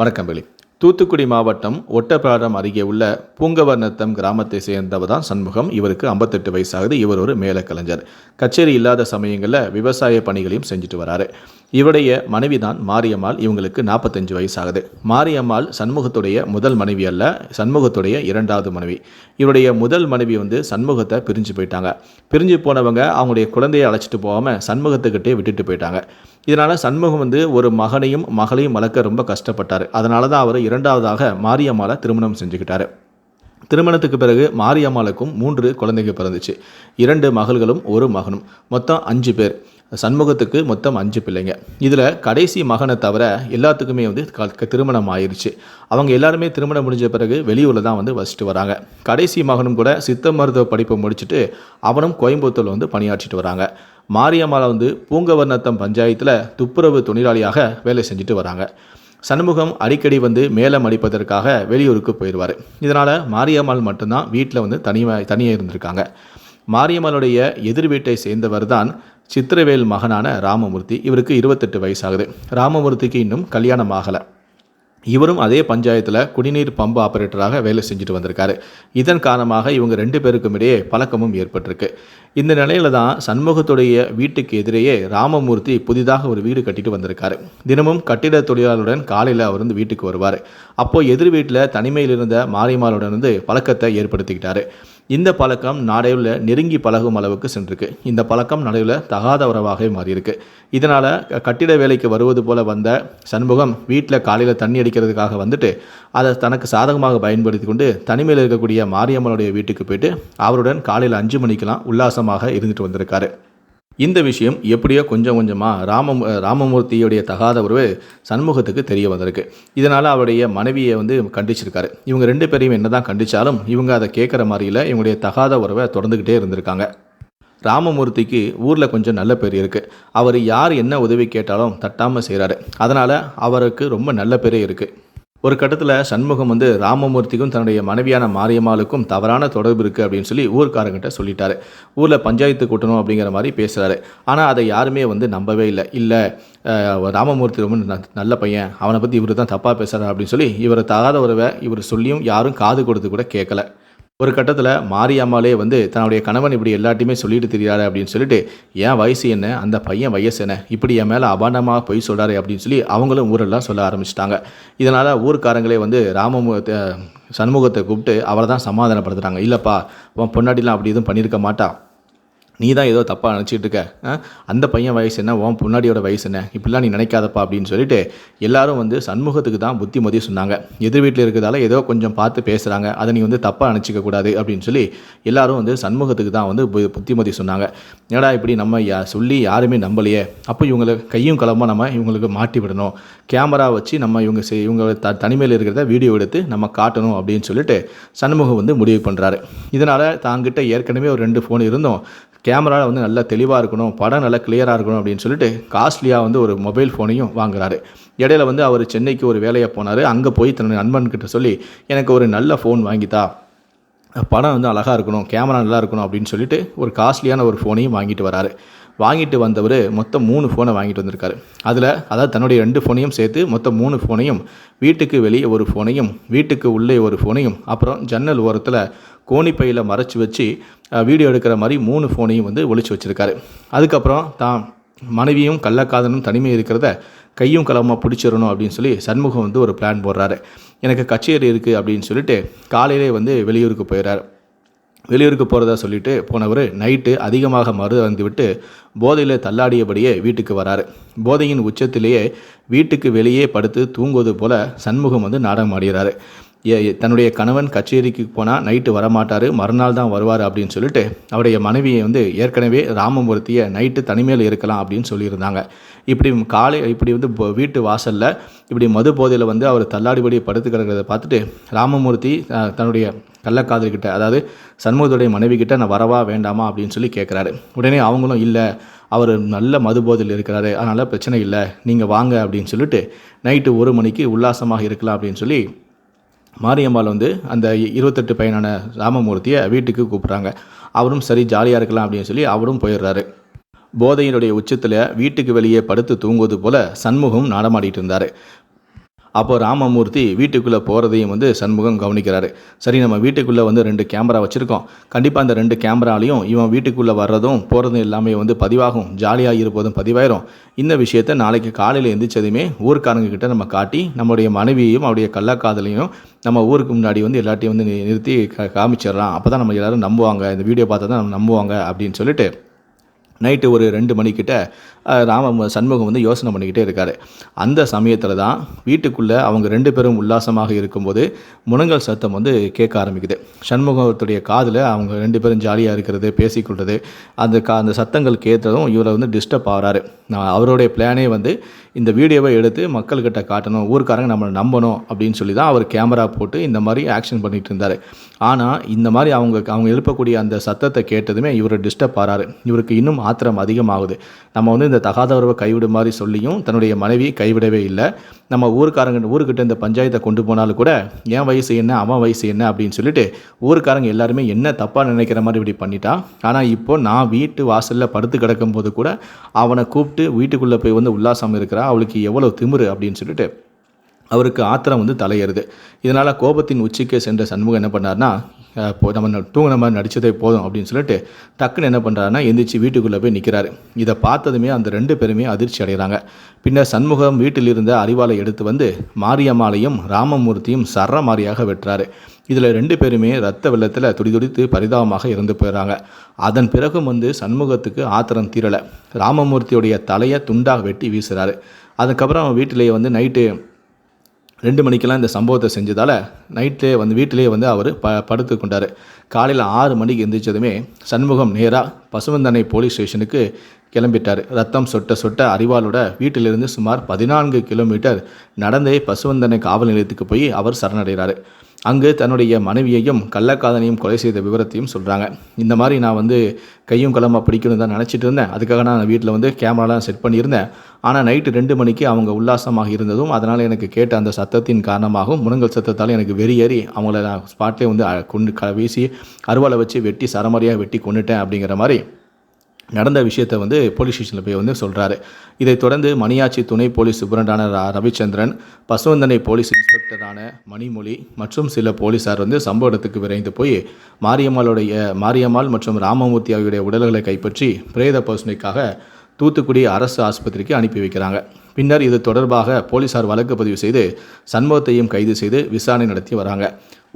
வணக்கம் வெளி. தூத்துக்குடி மாவட்டம் ஒட்டப்பிராடம் அருகே உள்ள பூங்கவர்ணத்தம் கிராமத்தை சேர்ந்தவர் தான் சண்முகம். இவருக்கு ஐம்பத்தெட்டு வயசாகுது. இவர் ஒரு மேல கலைஞர் கச்சேரி இல்லாத சமயங்களில் விவசாய பணிகளையும் செஞ்சுட்டு வராரு. இவருடைய மனைவி தான் மாரியம்மாள். இவங்களுக்கு நாற்பத்தஞ்சு வயசாகுது. மாரியம்மாள் சண்முகத்துடைய முதல் மனைவி அல்ல சண்முகத்துடைய இரண்டாவது மனைவி. இவருடைய முதல் மனைவி வந்து சண்முகத்தை பிரிஞ்சு போயிட்டாங்க. பிரிஞ்சு போனவங்க அவங்களுடைய குழந்தையை அழைச்சிட்டு போகாமல் சண்முகத்துக்கிட்டே விட்டுட்டு போயிட்டாங்க. இதனால் சண்முகம் வந்து ஒரு மகனையும் மகளையும் வளர்க்க ரொம்ப கஷ்டப்பட்டார். அதனால தான் அவர் இரண்டாவதாக மாரியம்மாளை திருமணம் செஞ்சுக்கிட்டாரு. திருமணத்துக்கு பிறகு மாரியம்மாளுக்கும் மூன்று குழந்தைகள் பிறந்துச்சு. இரண்டு மகள்களும் ஒரு மகனும். மொத்தம் அஞ்சு பேர். சண்முகத்துக்கு மொத்தம் அஞ்சு பிள்ளைங்க. இதில் கடைசி மகனை தவிர எல்லாத்துக்குமே வந்து க- திருமணம் ஆயிருச்சு. அவங்க எல்லாருமே திருமணம் முடிஞ்ச பிறகு வெளியூரில் தான் வந்து வசிட்டு வராங்க. கடைசி மகனும் கூட சித்த மருத்துவ படிப்பை முடிச்சுட்டு அவனும் கோயம்புத்தூரில் வந்து பணியாற்றிட்டு வராங்க. மாரியம்மாளை வந்து பூங்கவர்ணத்தம் பஞ்சாயத்தில் துப்புரவு தொழிலாளியாக வேலை செஞ்சுட்டு வராங்க. சண்முகம் அடிக்கடி வந்து மேலம் அடிப்பதற்காக வெளியூருக்கு போயிடுவார். இதனால் மாரியம்மாள் மட்டும்தான் வீட்டில் வந்து தனியாக தனியாக இருந்திருக்காங்க. மாரியம்மாளுடைய எதிர் வீட்டை சேர்ந்தவர் தான் சித்திரவேல் மகனான ராமமூர்த்தி. இவருக்கு இருபத்தெட்டு வயசாகுது. ராமமூர்த்திக்கு இன்னும் கல்யாணம் ஆகலை. இவரும் அதே பஞ்சாயத்தில் குடிநீர் பம்பு ஆபரேட்டராக வேலை செஞ்சுட்டு வந்திருக்காரு. இதன் காரணமாக இவங்க ரெண்டு பேருக்கும் இடையே பழக்கமும் ஏற்பட்டிருக்கு. இந்த நிலையில தான் சண்முகத்துடைய வீட்டுக்கு எதிரேயே ராமமூர்த்தி புதிதாக ஒரு வீடு கட்டிட்டு வந்திருக்காரு. தினமும் கட்டிட தொழிலாளருடன் காலையில் அவர் வந்து வீட்டுக்கு வருவார். அப்போ எதிர் வீட்டில் தனிமையில் இருந்த மாரியம்மாளுடன் வந்து பழக்கத்தை ஏற்படுத்திக்கிட்டாரு. இந்த பழக்கம் நாடையில் நெருங்கி பழகும் அளவுக்கு சென்றிருக்கு. இந்த பழக்கம் நடைவில் தகாத உறவாகவே மாறியிருக்கு. இதனால் கட்டிட வேலைக்கு வருவது போல வந்த சண்முகம் வீட்டில் காலையில் தண்ணி அடிக்கிறதுக்காக வந்துட்டு அதை தனக்கு சாதகமாக பயன்படுத்தி கொண்டு தனிமையில் இருக்கக்கூடிய மாரியம்மனுடைய வீட்டுக்கு போயிட்டு அவருடன் காலையில் அஞ்சு மணிக்கெலாம் உல்லாசமாக இருந்துட்டு வந்திருக்காரு. இந்த விஷயம் எப்படியோ கொஞ்சம் கொஞ்சமாக ராம ராமமூர்த்தியுடைய தகாத உறவு சண்முகத்துக்கு தெரிய வந்திருக்கு. இதனால் அவருடைய மனைவியை வந்து கண்டிச்சிருக்காரு. இவங்க ரெண்டு பேரையும் என்னதான் கண்டிச்சாலும் இவங்க அதை கேட்குற மாதிரியில் இவங்களுடைய தகாத உறவை தொடர்ந்துக்கிட்டே இருந்திருக்காங்க. ராமமூர்த்திக்கு ஊரில் கொஞ்சம் நல்ல பேர் இருக்குது அவர் யார் என்ன உதவி கேட்டாலும் தட்டாமல் செய்கிறாரு அதனால் அவருக்கு ரொம்ப நல்ல பேரே இருக்குது ஒரு கட்டத்தில் சண்முகம் வந்து ராமமூர்த்திக்கும் தன்னுடைய மனைவியான மாரியம்மாளுக்கும் தவறான தொடர்பு இருக்குது அப்படின்னு சொல்லி ஊர்க்காரங்கிட்ட சொல்லிட்டாரு. ஊரில் பஞ்சாயத்து கூட்டணும் அப்படிங்கிற மாதிரி பேசுகிறாரு ஆனால் அதை யாருமே வந்து நம்பவே இல்லை. இல்லை ராமமூர்த்தி ரொம்ப ந- நல்ல பையன். அவனை பற்றி இவர் தான் தப்பாக பேசுகிறார் அப்படின்னு சொல்லி இவரை தகாத உறவை இவர் சொல்லியும் யாரும் காது கொடுத்து கூட கேட்கல. ஒரு கட்டத்தில் மாரியம்மாலே வந்து தன்னுடைய கணவன் இப்படி எல்லாத்தையுமே சொல்லிட்டு தெரியாரு அப்படின்னு சொல்லிட்டு என் வயசு என்ன? அந்த பையன் வயசு என்ன? இப்படி என் மேலே அபாண்டமாக பொய் சொல்கிறாரு அப்படின்னு சொல்லி அவங்களும் ஊரெல்லாம் சொல்ல ஆரம்பிச்சிட்டாங்க. இதனால் ஊர்க்காரங்களே வந்து ராமமு சண்முகத்தை கூப்பிட்டு அவரை தான் சமாதானப்படுத்துகிறாங்க இல்லைப்பா உன் பொன்னாடிலாம் அப்படி எதுவும் பண்ணியிருக்க மாட்டா. நீ தான் ஏதோ தப்பாக நினச்சிட்டு இருக்க அந்த பையன் வயசு என்ன உன் முன்னாடியோட வயசு என்ன? இப்படிலாம் நீ நினைக்காதப்பா அப்படின்னு சொல்லிட்டு எல்லாரும் வந்து சண்முகத்துக்கு தான் புத்திமதி சொன்னாங்க. எதிர் வீட்டில் இருக்கிறதால ஏதோ கொஞ்சம் பார்த்து பேசுகிறாங்க அதை நீ வந்து தப்பாக நினச்சிக்க கூடாது அப்படின்னு சொல்லி எல்லாரும் வந்து சண்முகத்துக்கு தான் வந்து பு- புத்திமதி சொன்னாங்க. ஏடா இப்படி நம்ம யா சொல்லி யாருமே நம்பலையே. அப்போ இவங்களை கையும் களமாக நம்ம இவங்களுக்கு மாட்டி விடணும். கேமரா வச்சு நம்ம இவங்க செய்- இவங்க த தனிமையில் இருக்கிறத வீடியோ எடுத்து நம்ம காட்டணும் அப்படின்னு சொல்லிட்டு சண்முகம் வந்து முடிவு பண்ணுறாரு இதனால் தாங்கிட்ட ஏற்கனவே ஒரு ரெண்டு ஃபோன் இருந்தோம் கேமரா வந்து நல்லா தெளிவாக இருக்கணும் படம் நல்லா கிளியராக இருக்கணும் அப்படின்னு சொல்லிட்டு காஸ்ட்லியாக வந்து ஒரு மொபைல் ஃபோனையும் வாங்குறாரு. இடையில வந்து அவர் சென்னைக்கு ஒரு வேலையை போனார். அங்கே போய் தன்னுடைய நண்பன்கிட்ட சொல்லி எனக்கு ஒரு நல்ல ஃபோன் வாங்கித்தா படம் வந்து அழகாக இருக்கணும் கேமரா நல்லா இருக்கணும் அப்படின்னு சொல்லிட்டு ஒரு காஸ்ட்லியான ஒரு ஃபோனையும் வாங்கிட்டு வராரு. வாங்கிட்டு வந்தவர் மொத்தம் மூணு ஃபோனை வாங்கிட்டு வந்திருக்காரு. அதில் அதாவது தன்னுடைய ரெண்டு ஃபோனையும் சேர்த்து மொத்தம் மூணு ஃபோனையும் வீட்டுக்கு வெளியே ஒரு ஃபோனையும் வீட்டுக்கு உள்ளே ஒரு ஃபோனையும் அப்புறம் ஜன்னல் ஓரத்தில் கோணிப்பையில் மறைச்சி வச்சு வீடியோ எடுக்கிற மாதிரி மூணு ஃபோனையும் வந்து ஒழிச்சு வச்சுருக்காரு. அதுக்கப்புறம் தான் மனைவியும் கள்ளக்காதனும் தனிமை இருக்கிறத கையும் களமாக பிடிச்சிடணும் அப்படின்னு சொல்லி சண்முகம் வந்து ஒரு பிளான் போடுறாரு. எனக்கு கச்சேரி இருக்குது அப்படின்னு சொல்லிட்டு காலையிலே வந்து வெளியூருக்கு போயிடுறாரு வெளியூருக்கு போகிறதா சொல்லிட்டு போனவர் நைட்டு அதிகமாக மறு வந்துவிட்டு போதையில் தள்ளாடியபடியே வீட்டுக்கு வராரு. போதையின் உச்சத்திலேயே வீட்டுக்கு வெளியே படுத்து தூங்குவது போல சண்முகம் வந்து நாடகம் ஆடுகிறாரு. தன்னுடைய கணவன் கச்சேரிக்கு போனால் நைட்டு வரமாட்டார் மறுநாள் தான் வருவார் அப்படின்னு சொல்லிட்டு அவருடைய மனைவியை வந்து ஏற்கனவே ராமமூர்த்தியை நைட்டு தனிமையில் இருக்கலாம் அப்படின்னு சொல்லியிருந்தாங்க. இப்படி காலை இப்படி வந்து வீட்டு வாசலில் இப்படி மது போதையில் வந்து அவர் தள்ளாடிபடி படுத்து கிடக்கிறத பார்த்துட்டு ராமமூர்த்தி தன்னுடைய கள்ளக்காதல்கிட்ட அதாவது சண்முகத்துடைய மனைவி கிட்ட நான் வரவா வேண்டாமா? அப்படின்னு சொல்லி கேட்குறாரு உடனே அவங்களும் இல்லை அவர் நல்ல மது போதையில் இருக்கிறாரு அதனால் பிரச்சனை இல்லை நீங்கள் வாங்க அப்படின்னு சொல்லிட்டு நைட்டு ஒரு மணிக்கு உல்லாசமாக இருக்கலாம் அப்படின்னு சொல்லி மாரியம்மாள் வந்து அந்த இருபத்தெட்டு பையனான ராமமூர்த்தியை வீட்டுக்கு கூப்பிட்றாங்க. அவரும் சரி ஜாலியாக இருக்கலாம் அப்படின்னு சொல்லி அவரும் போயிடுறாரு. போதையினுடைய உச்சத்தில் வீட்டுக்கு வெளியே படுத்து தூங்குவது போல சண்முகம் நாடமாடிட்டு இருந்தார். அப்போ ராமமூர்த்தி வீட்டுக்குள்ளே போகிறதையும் வந்து சண்முகம் கவனிக்கிறாரு. சரி நம்ம வீட்டுக்குள்ளே வந்து ரெண்டு கேமரா வச்சுருக்கோம். கண்டிப்பாக அந்த ரெண்டு கேமராலையும் இவன் வீட்டுக்குள்ளே வர்றதும் போகிறதும் எல்லாமே வந்து பதிவாகும். ஜாலியாக இருப்பதும் பதிவாயிரும். இந்த விஷயத்தை நாளைக்கு காலையில் எந்திரிச்சதுமே ஊர்க்காரங்க கிட்ட நம்ம காட்டி நம்மளுடைய மனைவியையும் அவருடைய கள்ளக்காதலையும் நம்ம ஊருக்கு முன்னாடி வந்து எல்லாத்தையும் வந்து நிறுத்தி காமிச்சிடலாம். அப்போ தான் நம்ம எல்லாரும் நம்புவாங்க. இந்த வீடியோ பார்த்தா தான் நம்ம நம்புவாங்க அப்படின்னு சொல்லிட்டு நைட்டு ஒரு ரெண்டு மணிக்கிட்ட ராம சண்முகம் வந்து யோசனை பண்ணிக்கிட்டே இருக்கார். அந்த சமயத்தில் தான் வீட்டுக்குள்ளே அவங்க ரெண்டு பேரும் உல்லாசமாக இருக்கும்போது முனங்கல் சத்தம் வந்து கேட்க ஆரம்பிக்குது. சண்முகத்துடைய காதில் அவங்க ரெண்டு பேரும் ஜாலியாக இருக்கிறது பேசிக்கொள்வது அந்த கா அந்த சத்தங்கள் கேட்டதும் இவரை வந்து டிஸ்டர்ப் ஆகிறாரு. நான் அவருடைய பிளானே வந்து இந்த வீடியோவை எடுத்து மக்கள்கிட்ட காட்டணும் ஊருக்காரங்க நம்மளை நம்பணும் அப்படின்னு சொல்லி தான் அவர் கேமரா போட்டு இந்த மாதிரி ஆக்ஷன் பண்ணிகிட்டு இருந்தார். ஆனால் இந்த மாதிரி அவங்க அவங்க எழுப்பக்கூடிய அந்த சத்தத்தை கேட்டதுமே இவரை டிஸ்டர்ப் ஆகிறாரு இவருக்கு இன்னும் ஆத்திரம் அதிகமாகுது. நம்ம வந்து இந்த தகாத உறவை கைவிடு மாதிரி சொல்லியும் தன்னுடைய மனைவி கைவிடவே இல்லை. நம்ம ஊருக்காரங்க ஊருக்கிட்ட இந்த பஞ்சாயத்தை கொண்டு போனாலும் கூட என் வயசு என்ன? அவன் வயசு என்ன? அப்படின்னு சொல்லிட்டு ஊருக்காரங்க எல்லாருமே என்ன தப்பாக நினைக்கிற மாதிரி இப்படி பண்ணிட்டான் ஆனால் இப்போ நான் வீட்டு வாசலில் படுத்து கிடக்கும் போது கூட அவனை கூப்பிட்டு வீட்டுக்குள்ளே போய் வந்து உல்லாசம் இருக்கிறா அவளுக்கு எவ்வளோ திமிரு அப்படின்னு சொல்லிட்டு அவருக்கு ஆத்திரம் வந்து தலையேறுது. இதனால் கோபத்தின் உச்சிக்கு சென்ற சண்முகம் என்ன பண்ணார்னா இப்போ நம்ம தூங்கின மாதிரி நடித்ததே போதும் அப்படின்னு சொல்லிட்டு டக்குன்னு என்ன பண்ணுறாருன்னா எந்திரிச்சு வீட்டுக்குள்ளே போய் நிற்கிறாரு இதை பார்த்ததுமே அந்த ரெண்டு பேருமே அதிர்ச்சி அடைகிறாங்க. பின்னர் சண்முகம் வீட்டில் இருந்த அறிவாலை எடுத்து வந்து மாரியம்மாளையும் ராமமூர்த்தியும் சரமாரியாக வெட்டுறாரு. இதில் ரெண்டு பேருமே ரத்த வெள்ளத்தில் துடிதுடித்து பரிதாபமாக இறந்து போயிடறாங்க. அதன் பிறகும் வந்து சண்முகத்துக்கு ஆத்திரம் தீரலை. ராமமூர்த்தியுடைய தலையை துண்டாக வெட்டி வீசுகிறாரு அதுக்கப்புறம் வீட்டிலேயே வந்து நைட்டு ரெண்டு மணிக்கெல்லாம் இந்த சம்பவத்தை செஞ்சதால் நைட்லேயே வந்து வீட்டிலேயே வந்து அவர் ப படுத்து கொண்டார். காலையில் ஆறு மணிக்கு எந்திரிச்சதுமே சண்முகம் நேராக பசுவந்தனை போலீஸ் ஸ்டேஷனுக்கு கிளம்பிட்டார். ரத்தம் சொட்ட சொட்ட அறிவாலோட வீட்டிலிருந்து சுமார் பதினான்கு கிலோமீட்டர் நடந்தே பசுவந்தனை காவல் நிலையத்துக்கு போய் அவர் சரணடைகிறார். அங்கு தன்னுடைய மனைவியையும் கள்ளக்காதனையும் கொலை செய்த விவரத்தையும் சொல்கிறாங்க இந்த மாதிரி நான் வந்து கையும் களமாக பிடிக்கணும் தான் நினச்சிட்டு இருந்தேன். அதுக்காக நான் வீட்டில் வந்து கேமராலாம் செட் பண்ணியிருந்தேன். ஆனால் நைட்டு ரெண்டு மணிக்கு அவங்க உல்லாசமாக இருந்ததும் அதனால் எனக்கு கேட்ட அந்த சத்தத்தின் காரணமாகவும் முருங்கல் சத்தத்தால் எனக்கு வெறியேறி அவங்கள நான் ஸ்பாட்லேயே வந்து கொண்டு க வீசி அருவாளை வச்சு வெட்டி சரமாரியாக வெட்டி கொண்டுட்டேன் அப்படிங்கிற மாதிரி நடந்த விஷயத்தை வந்து போலீஸ் ஸ்டேஷனில் போய் வந்து சொல்கிறாரு இதைத் தொடர்ந்து மணியாச்சி துணை போலீஸ் சூப்பரண்டான ரவிச்சந்திரன் பசுவந்தனை போலீஸ் இன்ஸ்பெக்டரான மணிமொழி மற்றும் சில போலீசார் வந்து சம்பவ இடத்துக்கு விரைந்து போய் மாரியம்மாளுடைய மாரியம்மாள் மற்றும் ராமமூர்த்தி ஆகியோடைய உடல்களை கைப்பற்றி பிரேத பசுமைக்காக தூத்துக்குடி அரசு ஆஸ்பத்திரிக்கு அனுப்பி வைக்கிறாங்க. பின்னர் இது தொடர்பாக போலீசார் வழக்கு பதிவு செய்து சண்முகத்தையும் கைது செய்து விசாரணை நடத்தி வராங்க.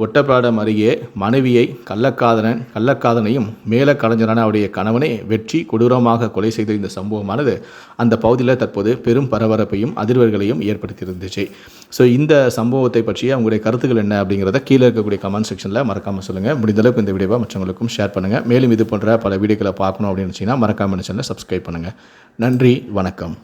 ஒட்டப்பிராடம் அருகே மனைவியை கள்ளக்காதனன் கள்ளக்காதனையும் மேல கலைஞரான அவருடைய கணவனை வெற்றி கொடூரமாக கொலை செய்த இந்த சம்பவமானது அந்த பகுதியில் தற்போது பெரும் பரபரப்பையும் அதிர்வர்களையும் ஏற்படுத்தியிருந்துச்சு. ஸோ இந்த சம்பவத்தை பற்றிய உங்களுடைய கருத்துக்கள் என்ன அப்படிங்கிறத கீழே இருக்கக்கூடிய கமெண்ட் செக்ஷனில் மறக்காமல் சொல்லுங்கள் முடிந்தளவுக்கு இந்த வீடியோவை மற்றவங்களுக்கும் ஷேர் பண்ணுங்கள் மேலும் இது போன்ற பல வீடியோக்களை பார்க்கணும் அப்படின்னு நினச்சிங்கன்னா மறக்காமல் சேனலை சப்ஸ்கிரைப் பண்ணுங்கள் நன்றி வணக்கம்.